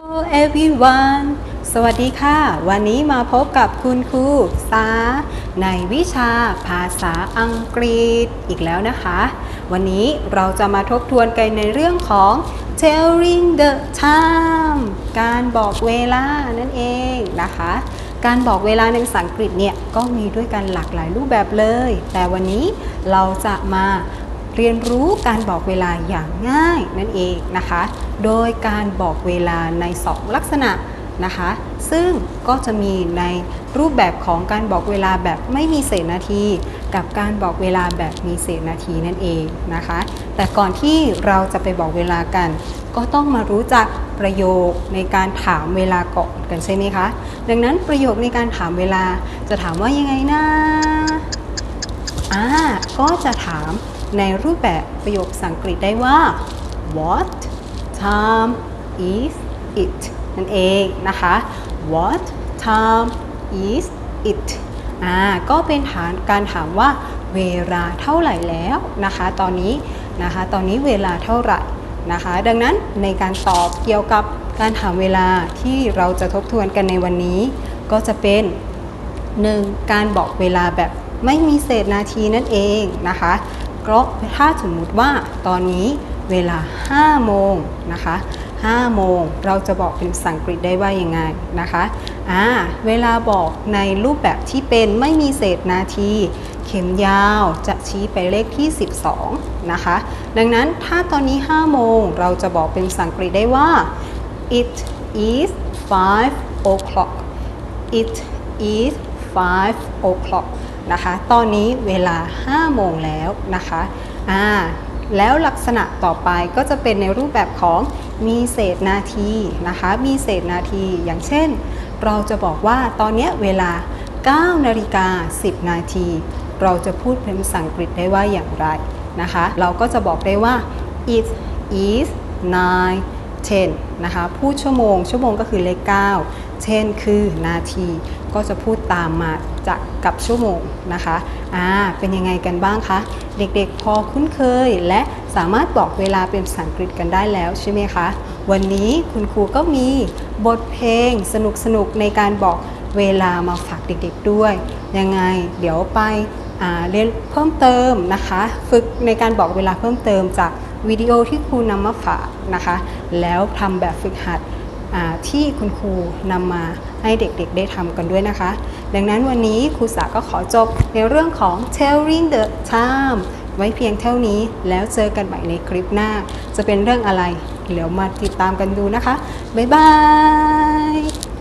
Hello everyone สวัสดีค่ะ วันนี้มาพบกับคุณครูสาในวิชาภาษาอังกฤษอีกแล้วนะคะ วันนี้เราจะมาทบทวนกันในเรื่องของ telling the time การบอกเวลานั่นเองนะคะ การบอกเวลาในภาษาอังกฤษเนี่ย ก็มีด้วยกันหลากหลายรูปแบบเลย แต่วันนี้เราจะมา เรียนรู้การบอกเวลาอย่างง่ายนั่นเองนะคะ โดยการบอกเวลาใน 2 ลักษณะนะคะ ซึ่งก็จะมีในรูปแบบของการบอกเวลาแบบไม่มีเศษนาที กับการบอกเวลาแบบมีเศษนาทีนั่นเองนะคะ แต่ก่อนที่เราจะไปบอกเวลากัน ก็ต้องมารู้จักประโยคในการถามเวลาก่อนกันใช่ไหมคะ ดังนั้นประโยคในการถามเวลาจะถามว่ายังไงนะอ่าก็จะถาม ในรูปแบบประโยคภาษาอังกฤษได้ว่า what time is it นั่นเองนะคะ what time is it อ่าก็เป็นฐานการถามว่าเวลาเท่าไหร่แล้วนะคะ ตอนนี้นะคะ ตอนนี้เวลาเท่าไหร่นะคะ ดังนั้นในการตอบเกี่ยวกับการถามเวลาที่เราจะทบทวนกันในวันนี้ ก็จะเป็น 1. การบอกเวลาแบบไม่มีเศษนาทีนั่นเองนะคะ ก็ถ้าสมมุติว่าตอนนี้เวลา 5 โมงนะคะ 5 โมงเราจะบอกเป็นภาษาอังกฤษได้ว่ายังไงนะคะอ่าเวลาบอกในรูปแบบที่เป็นไม่มีเศษนาที เข็มยาวจะชี้ไปเลขที่ 12 นะคะ ดังนั้นถ้าตอนนี้ 5 โมงเราจะบอกเป็นภาษาอังกฤษได้ว่า it is 5 o'clock it is 5 o'clock นะคะ ตอนนี้เวลา 5 โมงแล้วนะคะอ่าแล้วลักษณะต่อไปก็จะเป็นในรูปแบบของมีเศษนาทีนะคะ มีเศษนาที อย่างเช่น เราจะบอกว่าตอนนี้เวลา 9 นาฬิกา 10 นาที เราจะพูดเป็นภาษาอังกฤษได้ว่าอย่างไรนะคะ เราก็จะบอกได้ว่า it is 9 10นะคะ พูดชั่วโมง ชั่วโมงก็คือเลข 9 เช่นคือนาทีก็จะพูดตามมาจากกับชั่วโมงนะคะอ่าเป็นยังไงกันบ้างคะ เด็กๆพอคุ้นเคยและสามารถบอกเวลาเป็นภาษาอังกฤษกันได้แล้วใช่ไหมคะ วันนี้คุณครูก็มีบทเพลงสนุกๆในการบอกเวลามาฝากเด็กๆด้วย ยังไงเดี๋ยวไปเรียนเพิ่มเติมนะคะ ฝึกในการบอกเวลาเพิ่มเติมจากวิดีโอที่ครูนำมาฝากนะคะ แล้วทำแบบฝึกหัด ที่คุณครูนำมาให้เด็กๆได้ทำกันด้วยนะคะ ดังนั้นวันนี้ครูสาก็ขอจบในเรื่องของ telling the time ไว้เพียงเท่านี้แล้วเจอกันใหม่ในคลิปหน้า จะเป็นเรื่องอะไรเดี๋ยวมาติดตามกันดูนะคะ บ๊ายบาย